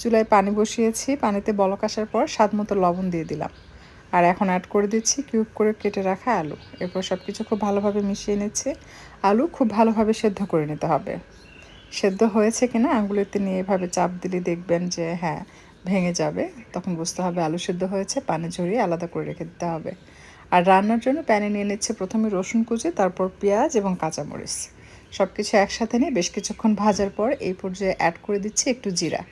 চুলায় পানি বসিয়েছি, পানিতে বলক আসার পর স্বাদ মতো লবণ দিয়ে দিলাম। আর এখন অ্যাড করে দিচ্ছি কিউব করে কেটে রাখা আলু। এরপর সব কিছু খুব ভালোভাবে মিশিয়ে নিচ্ছে। আলু খুব ভালোভাবে সেদ্ধ করে নিতে হবে। সেদ্ধ হয়েছে কিনা আঙুলিতে নিয়ে এভাবে চাপ দিলে দেখবেন যে হ্যাঁ ভেঙে যাবে। তখন বুঝতে হবে আলু সেদ্ধ হয়েছে, পানি ঝরিয়ে আলাদা করে রেখে দিতে হবে। আর রান্নার জন্য প্যানে নিয়ে নিচ্ছে প্রথমে রসুন কুচি, তারপর পেঁয়াজ এবং কাঁচামরিচ। সব কিছু একসাথে নিয়ে বেশ কিছুক্ষণ ভাজার পর এই পর্যায়ে অ্যাড করে দিচ্ছি একটু জিরা।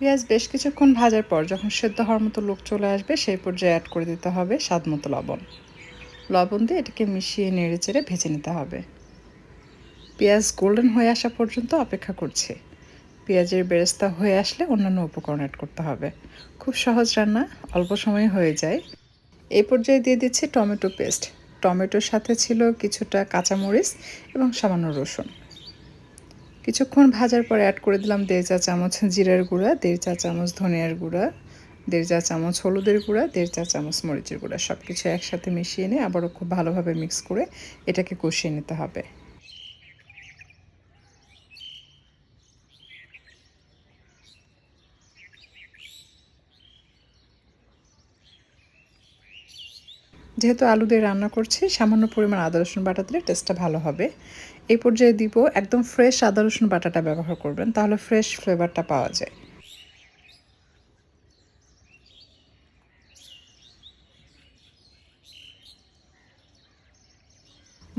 পেঁয়াজ বেশ কিছুক্ষণ ভাজার পর যখন সেদ্ধ হওয়ার মতো লোক চলে আসবে, সেই পর্যায়ে অ্যাড করে দিতে হবে স্বাদ মতো লবণ। লবণ দিয়ে এটাকে মিশিয়ে নেড়ে চেড়ে ভেজে নিতে হবে। পেঁয়াজ গোল্ডেন হয়ে আসা পর্যন্ত অপেক্ষা করছে। পেঁয়াজের বেরেস্তা হয়ে আসলে অন্যান্য উপকরণ অ্যাড করতে হবে। খুব সহজ রান্না, অল্প সময়ে হয়ে যায়। এই পর্যায়ে দিয়ে দিচ্ছি টমেটো পেস্ট টমেটোর সাথে ছিল কিছুটা কাঁচামরিচ এবং সামান্য রসুন। কিছুক্ষণ ভাজার পরে অ্যাড করে দিলাম দেড় চা চামচ জিরার গুঁড়া, দেড় চা চামচ ধনিয়ার গুঁড়া, দেড় চা চামচ হলুদের গুঁড়া, দেড় চা চামচ মরিচের গুঁড়া। সব কিছু একসাথে মিশিয়ে নিয়ে আবারও খুব ভালোভাবে মিক্স করে এটাকে কষিয়ে নিতে হবে। যেহেতু আলু দিয়ে রান্না করছি, সামান্য পরিমাণ আদা, রসুন বাটা দিলে টেস্টটা ভালো হবে। এই পর্যায়ে দিব একদম ফ্রেশ আদা, রসুন বাটাটা ব্যবহার করবেন, তাহলে ফ্রেশ ফ্লেভারটা পাওয়া যায়।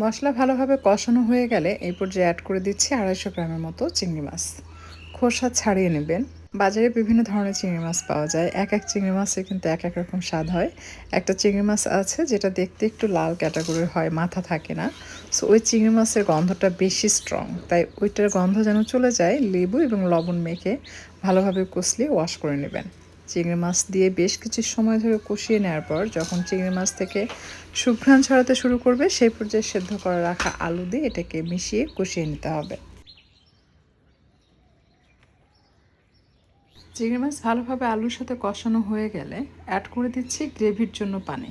মশলা ভালোভাবে কষানো হয়ে গেলে এই পর্যায়ে অ্যাড করে দিচ্ছি আড়াইশো গ্রামের মতো চিংড়ি মাছ। খোসা ছাড়িয়ে নেবেন। বাজারে বিভিন্ন ধরনের চিংড়ি মাছ পাওয়া যায়। এক এক চিংড়ি মাছের কিন্তু এক এক রকম স্বাদ হয়। একটা চিংড়ি মাছ আছে যেটা দেখতে একটু লাল ক্যাটাগরির হয়, মাথা থাকে না। সো ওই চিংড়ি মাছের গন্ধটা বেশি স্ট্রং তাই ওইটার গন্ধ যেন চলে যায়, লেবু এবং লবণ মেখে ভালোভাবে কষলিয়ে ওয়াশ করে নেবেন। চিংড়ি মাছ দিয়ে বেশ কিছু সময় ধরে কষিয়ে নেওয়ার পর যখন চিংড়ি মাছ থেকে সুঘ্রাণ ছড়াতে শুরু করবে, সেই পর্যায়ে সেদ্ধ করে রাখা আলু দিয়ে এটাকে মিশিয়ে কষিয়ে নিতে হবে। চিংড়ি মাছ ভালোভাবে আলুর সাথে কষানো হয়ে গেলে অ্যাড করে দিচ্ছি গ্রেভির জন্য পানি।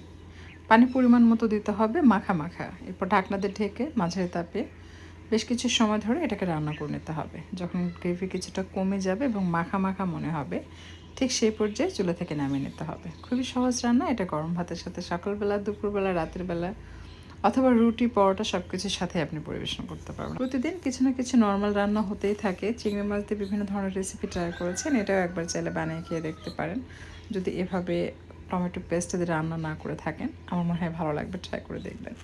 পানি পরিমাণ মতো দিতে হবে মাখা মাখা। এরপর ঢাকনাতে ঢেকে মাঝারি তাপে বেশ কিছু সময় ধরে এটাকে রান্না করে নিতে হবে। যখন গ্রেভি কিছুটা কমে যাবে এবং মাখা মাখা মনে হবে, ঠিক সেই পর্যায়ে চুলা থেকে নামিয়ে নিতে হবে। খুবই সহজ রান্না, এটা গরম ভাতের সাথে। সকালবেলা, দুপুরবেলা, রাতের বেলা অথবা রুটি, পরোটা সব কিছুর সাথে আপনি পরিবেশন করতে পারবেন। প্রতিদিন কিছু না কিছু নর্মাল রান্না হতেই থাকে। চিংড়ি মাছ দিয়ে বিভিন্ন ধরনের রেসিপি ট্রাই করেছেন, এটাও একবার চাইলে বানিয়ে খেয়ে দেখতে পারেন। যদি এভাবে টমেটো পেস্ট যদি রান্না না করে থাকেন, আমার মনে হয় ভালো লাগবে ট্রাই করে দেখবেন।